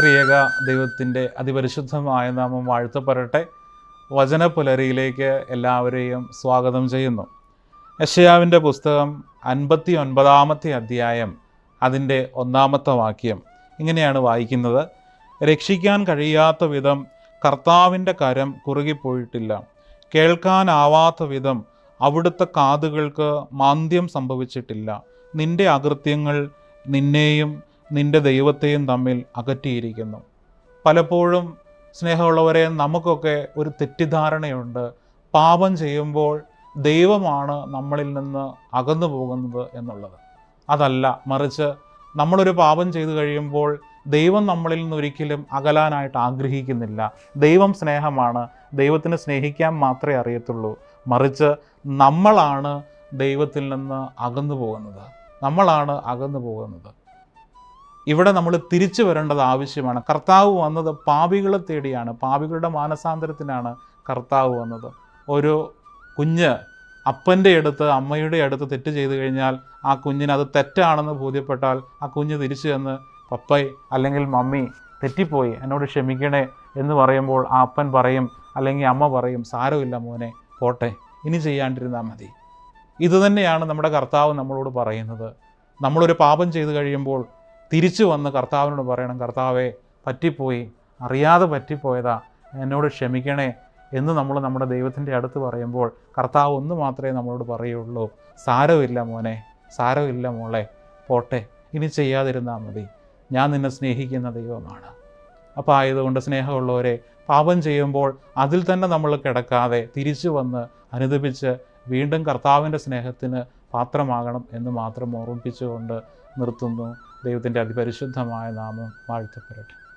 ത്രിയേക ദൈവത്തിന്റെ അതിപരിശുദ്ധമായ നാമം വാഴ്ത്തപ്പെടട്ടെ. വചന പുലരിയിലേക്ക് എല്ലാവരെയും സ്വാഗതം ചെയ്യുന്നു. യശയാവിന്റെ പുസ്തകം അൻപത്തി ഒൻപതാമത്തെ അധ്യായം അതിന്റെ ഒന്നാമത്തെ വാക്യം. ഇങ്ങനെയാണ് വായിക്കുന്നത്. രക്ഷിക്കാൻ കഴിയാത്ത വിധം കർത്താവിന്റെ കരം കുറുകിപ്പോയിട്ടില്ല. കേൾക്കാനാവാത്ത വിധം അവിടുത്തെ കാതുകൾക്ക് മാന്ദ്യം സംഭവിച്ചിട്ടില്ല. നിന്റെ അകൃത്യങ്ങൾ നിന്നെയും നിന്റെ ദൈവത്തെയും തമ്മിൽ അകറ്റിയിരിക്കുന്നു. പലപ്പോഴും സ്നേഹമുള്ളവരെ നമുക്കൊക്കെ ഒരു തെറ്റിദ്ധാരണയുണ്ട്. പാപം ചെയ്യുമ്പോൾ ദൈവമാണ് നമ്മളിൽ നിന്ന് അകന്നു പോകുന്നത് എന്നുള്ളത്. അതല്ല മറിച്ച് നമ്മളൊരു പാപം ചെയ്തു കഴിയുമ്പോൾ ദൈവം നമ്മളിൽ നിന്ന് ഒരിക്കലും അകലാനായിട്ട് ആഗ്രഹിക്കുന്നില്ല. ദൈവം സ്നേഹമാണ്. ദൈവത്തിന് സ്നേഹിക്കാൻ മാത്രമേ അറിയത്തുള്ളൂ. മറിച്ച് നമ്മളാണ് ദൈവത്തിൽ നിന്ന് അകന്നു പോകുന്നത്. നമ്മളാണ് അകന്നു പോകുന്നത്. ഇവിടെ നമ്മൾ തിരിച്ചു വരേണ്ടത് ആവശ്യമാണ്. കർത്താവ് വന്നത് പാപികളെ തേടിയാണ്. പാപികളുടെ മാനസാന്തരത്തിനാണ് കർത്താവ് വന്നത്. ഒരു കുഞ്ഞ് അപ്പന്റെ അടുത്ത് അമ്മയുടെ അടുത്ത് തെറ്റ് ചെയ്തു കഴിഞ്ഞാൽ ആ കുഞ്ഞിന് അത് തെറ്റാണെന്ന് ബോധ്യപ്പെട്ടാൽ ആ കുഞ്ഞ് തിരിച്ചു ചെന്ന് പപ്പൈ അല്ലെങ്കിൽ മമ്മി തെറ്റിപ്പോയി എന്നോട് ക്ഷമിക്കണേ എന്ന് പറയുമ്പോൾ ആ അപ്പൻ പറയും അല്ലെങ്കിൽ അമ്മ പറയും സാരമില്ല മോനെ പോട്ടെ ഇനി ചെയ്യാണ്ടിരുന്നാൽ മതി. ഇതുതന്നെയാണ് നമ്മുടെ കർത്താവ് നമ്മളോട് പറയുന്നത്. നമ്മളൊരു പാപം ചെയ്തു കഴിയുമ്പോൾ തിരിച്ചു വന്ന് കർത്താവിനോട് പറയണം കർത്താവെ പറ്റിപ്പോയി. അറിയാതെ പറ്റിപ്പോയതാ. എന്നോട് ക്ഷമിക്കണേ. എന്ന് നമ്മൾ നമ്മുടെ ദൈവത്തിന്റെ അടുത്ത് പറയുമ്പോൾ കർത്താവ് ഒന്ന് മാത്രമേ നമ്മളോട് പറയുള്ളൂ. സാരമില്ല മോനെ സാരമില്ല മോളെ. പോട്ടെ ഇനി ചെയ്യാതിരുന്നാൽ മതി. ഞാൻ നിന്നെ സ്നേഹിക്കുന്ന ദൈവമാണ്. അപ്പോൾ ആയതുകൊണ്ട് സ്നേഹമുള്ളവരെ പാപം ചെയ്യുമ്പോൾ അതിൽ തന്നെ നമ്മൾ കിടക്കാതെ തിരിച്ചു വന്ന് അനുദപിച്ച് വീണ്ടും കർത്താവിന്റെ സ്നേഹത്തിന് പാത്രമാകണം എന്ന് മാത്രം ഓർമ്മിപ്പിച്ചുകൊണ്ട് നിർത്തുന്നു. ദൈവത്തിന്റെ അതിപരിശുദ്ധമായ നാമം വാഴ്ത്തപ്പെടട്ടെ.